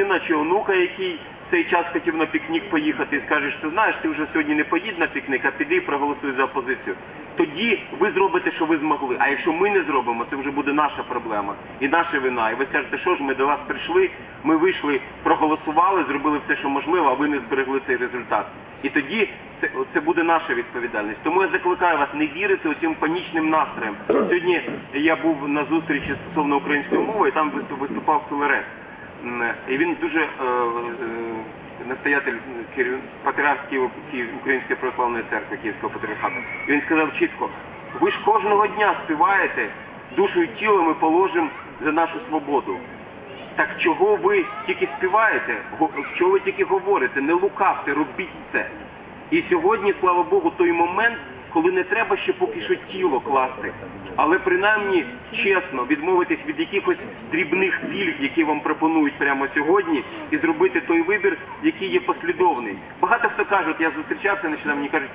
сина чи онука, який в цей час хотів на пікнік поїхати, і скажеш, ти знаєш, ти вже сьогодні не поїдь на пікник, а піди і проголосуй за опозицію. Тоді ви зробите, що ви змогли. А якщо ми не зробимо, це вже буде наша проблема і наша вина. І ви скажете, що ж ми до вас прийшли, ми вийшли, проголосували, зробили все, що можливо, а ви не зберегли цей результат. І тоді це, це буде наша відповідальність. Тому я закликаю вас не вірити оцим панічним настроям. Сьогодні я був на зустрічі стосовно української мови, і там виступав Філарет. І він дуже е, е, настоятель керів- патріарх Києва Київ- Української православної церкви Київського патріархату. І він сказав чітко: ви ж кожного дня співаєте, душу і тіло ми положимо за нашу свободу. Так чого ви тільки співаєте? Го- Чого ви тільки говорите? Не лукавте, робіть це. І сьогодні, слава Богу, той момент, коли не треба ще поки що тіло класти, але принаймні чесно відмовитись від якихось дрібних пільг, які вам пропонують прямо сьогодні, і зробити той вибір, який є послідовний. Багато хто кажуть, я зустрічався нещодавно, мені кажуть,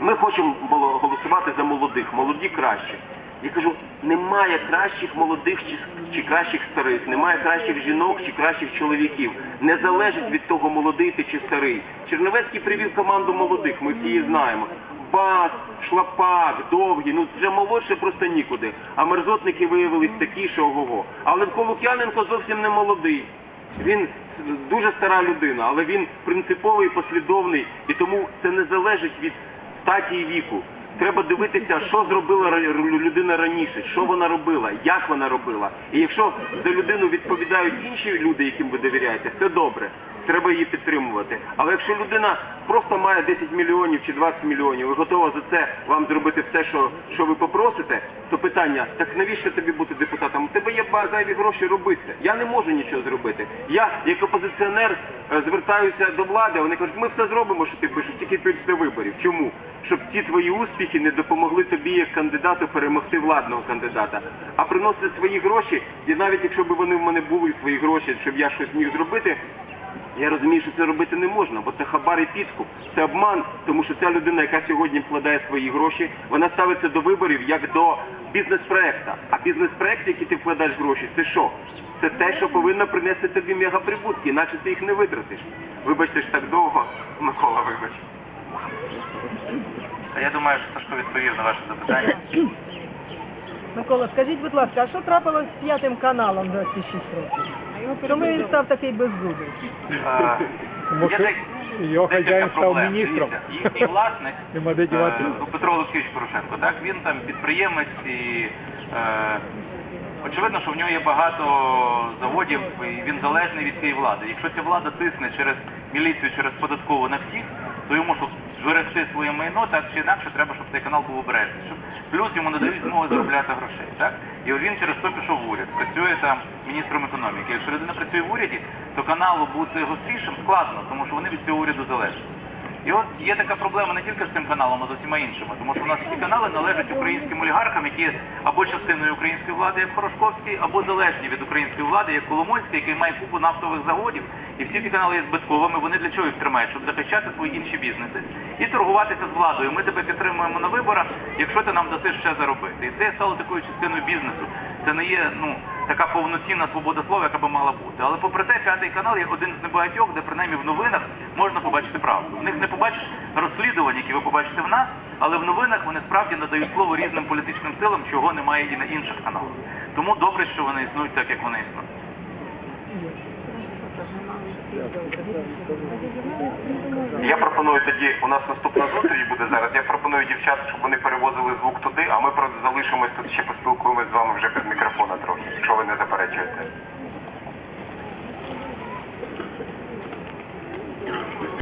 ми хочемо голосувати за молодих, молоді краще. Я кажу, немає кращих молодих чи, чи кращих старих, немає кращих жінок чи кращих чоловіків. Не залежить від того, молодий ти чи старий. Черновецький привів команду молодих, ми всі її знаємо. Бас, шлапак, довгий, ну вже молодше просто нікуди. А мерзотники виявились такі, що ого-го. А Левко Лук'яненко зовсім не молодий. Він дуже стара людина, але він принциповий, послідовний, і тому це не залежить від статі і віку. Треба дивитися, що зробила людина раніше, що вона робила, як вона робила. І якщо за людину відповідають інші люди, яким ви довіряєте, це добре. Треба її підтримувати. Але якщо людина просто має 10 мільйонів чи 20 мільйонів і готова за це вам зробити все, що, що ви попросите, то питання, так навіщо тобі бути депутатом? У тебе є зайві гроші робити. Я не можу нічого зробити. Я, як опозиціонер, е, звертаюся до влади, вони кажуть, ми все зробимо, що ти пишеш, тільки після виборів. Чому? Щоб ці твої успіхи не допомогли тобі як кандидату перемогти владного кандидата, а приносити свої гроші, і навіть якщо б вони в мене були свої гроші, щоб я щось міг зробити, я розумію, що це робити не можна, бо це хабар і підкуп, це обман, тому що ця людина, яка сьогодні вкладає свої гроші, вона ставиться до виборів як до бізнес-проекта. А бізнес-проект, який ти вкладаєш гроші, це що? Це те, що повинно принести тобі мегаприбутки, іначе ти їх не витратиш. Вибачте ж так довго, Микола, вибач. Та я думаю, що Сашко відповів на ваше запитання. Микола, скажіть, будь ласка, а що трапилось з п'ятим каналом за ці 6 років? Чому він став такий беззубий? Е, Тому що його хазяїн став міністром. Їхній власник Нема де дівати. е, ну, Петро Олексійович Порошенко, так він там підприємець і е, очевидно, що в нього є багато заводів, і він залежний від цієї влади. Якщо ця влада тисне через міліцію, через податкову на всіх, то йому щоб зберегти своє майно, так чи інакше треба, щоб цей канал був обережний. Щоб плюс йому надають змогу заробляти грошей. Так? І він через то пішов в уряд, працює там міністром економіки. Якщо людина працює в уряді, то каналу бути гострішим складно, тому що вони від цього уряду залежать. І от є така проблема не тільки з цим каналом, а з усіма іншими, тому що у нас ці канали належать українським олігархам, які або частиною української влади, як Порошковський, або залежні від української влади, як Коломойський, який має купу нафтових заводів. І всі ці канали є збитковими. Вони для чого їх тримають? Щоб захищати свої інші бізнеси і торгуватися з владою. Ми тебе підтримуємо на виборах, якщо ти нам дасиш ще заробити. І це стало такою частиною бізнесу. Це не є ну така повноцінна свобода слова, яка би мала бути. Але попри те, п'ятий канал є один з небагатьох, де принаймні в новинах можна побачити правду. В них не побачиш розслідувань, які ви побачите в нас, але в новинах вони справді надають слово різним політичним силам, чого немає і на інших каналах. Тому добре, що вони існують так, як вони існують. Я пропоную тоді, у нас наступна зустріч буде зараз. Я пропоную дівчат, щоб вони перевозили звук туди, а ми залишимось тут ще поспілкуємось з вами вже без мікрофона якщо ви не заперечуєте.